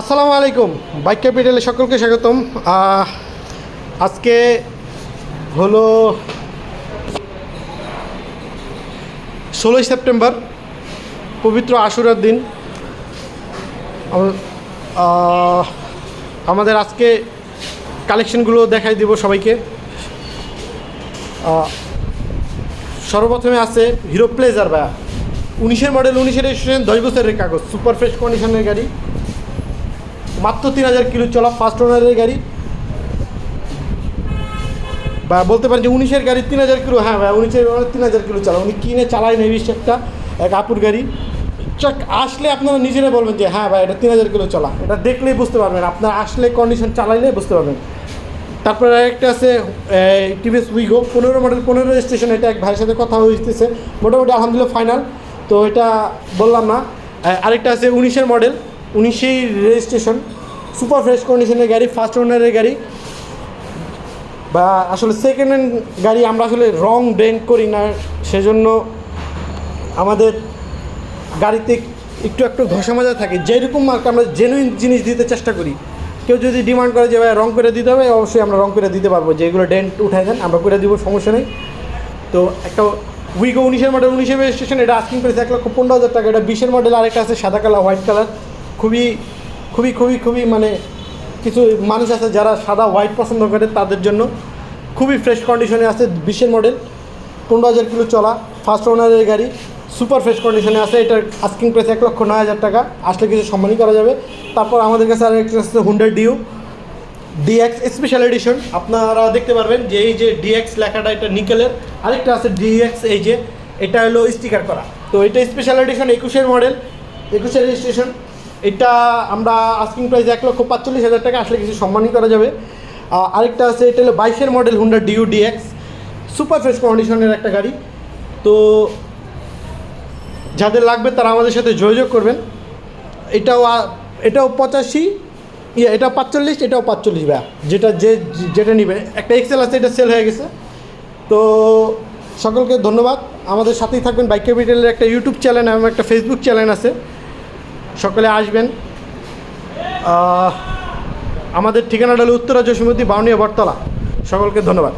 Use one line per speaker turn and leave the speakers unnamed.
আসসালামু আলাইকুম, বাইক ক্যাপিটালে সকলকে স্বাগতম। আজকে হলো ষোলোই সেপ্টেম্বর, পবিত্র আশুরার দিন। আমাদের আজকে কালেকশনগুলো দেখাই দিব সবাইকে। সর্বপ্রথমে আছে হিরো প্লেজার, ভাইয়া। উনিশের মডেল, উনিশের রেজিস্ট্রেশন দশ বছরের কাগজ, সুপার ফ্রেশ কন্ডিশনের গাড়ি। মাত্র তিন হাজার কিলো চলা ফার্স্ট ওনারের গাড়ি। বা বলতে পারেন যে উনিশের গাড়ি তিন হাজার কিলো হ্যাঁ ভাই, উনিশের তিন হাজার কিলো চালা। উনি কিনে চালায় নেই বেশি একটা, এক আপুর গাড়ি। চাক, আসলে আপনারা নিজেরা বলবেন যে হ্যাঁ ভাই, এটা তিন হাজার কিলো চলা। এটা দেখলেই বুঝতে পারবেন। আপনার আসলে কন্ডিশন চালাইলে বুঝতে পারবেন। তারপরে আরেকটা আছে টিভিএস উইগো পনেরো মডেল পনেরো স্টেশন এটা এক ভাইয়ের সাথে কথা হইতেছে মোটামুটি আলহামদুলিল্লাহ ফাইনাল তো এটা বললাম না। আরেকটা আছে উনিশের মডেল উনিশেই রেজিস্ট্রেশন, সুপার ফ্রেশ কন্ডিশনের গাড়ি, ফার্স্ট ওনারের গাড়ি। বা আসলে সেকেন্ড হ্যান্ড গাড়ি আমরা আসলে রং ডেন্ট করি না, সেজন্য আমাদের গাড়িতে একটু একটু ঘষা মাজা থাকে। যেরকম মার্ক আমরা জেনুইন জিনিস দিতে চেষ্টা করি। কেউ যদি ডিমান্ড করে যে, ভাই রং করে দিতে হবে, অবশ্যই আমরা রং করে দিতে পারব। যেগুলো ডেন্ট উঠাই দেন, আমরা করে দিব, সমস্যা নেই। তো একটা উইগো উনিশের মডেল উনিশের রেজিস্ট্রেশন এটা আস্কিং প্রাইস এক লক্ষ পনেরো হাজার টাকা। এটা বিশের মডেল আরেকটা আছে সাদা কালার হোয়াইট কালার। খুবই খুবই খুবই খুবই মানে কিছু মানুষ আছে যারা সাদা হোয়াইট পছন্দ করে তাদের জন্য খুবই ফ্রেশ কন্ডিশনে আছে বিশের মডেল পনেরো হাজার কিলো চলা ফার্স্ট ওনারের গাড়ি সুপার ফ্রেশ কন্ডিশনে আছে। এটার আস্কিং প্রাইস এক লক্ষ নয় হাজার টাকা। আসলে কিছু সম্মানই করা যাবে। তারপর আমাদের কাছে আরেকটা আছে হুন্ডার ডিউ ডিএক্স স্পেশাল এডিশন আপনারা দেখতে পারবেন যে এই যে ডিএক্স লেখাটা এটা নিকেলের আরেকটা আছে ডিএক্স এই যে, এটা হলো স্টিকার করা। তো এটা স্পেশাল এডিশন একুশের মডেল একুশের রেজিস্ট্রেশন এটা আমরা আস্কিং প্রাইস এক লক্ষ পাঁচচল্লিশ হাজার টাকা আসলে কিছু সম্মানই করা যাবে। আরেকটা আছে, এটা হলো বাইশের model Honda Dio DX super fresh কন্ডিশনের একটা গাড়ি। তো যাদের লাগবে তারা আমাদের সাথে যোগাযোগ করবেন। এটাও এটাও পঁচাশি ইয়ে এটা পাঁচচল্লিশ, এটাও পাঁচচল্লিশ ব্যা যেটা যে, যেটা নিবে। একটা এক্সেল আছে, এটা সেল হয়ে গেছে। তো সকলকে ধন্যবাদ। আমাদের সাথেই থাকবেন বাইক ক্যাপিটালের একটা ইউটিউব চ্যানেল এবং একটা ফেসবুক চ্যানেল আছে। সকলে আসবেন। আমাদের ঠিকানাটা হলো উত্তরা জসীমতী বাউনিয়া বটতলা। সকলকে ধন্যবাদ।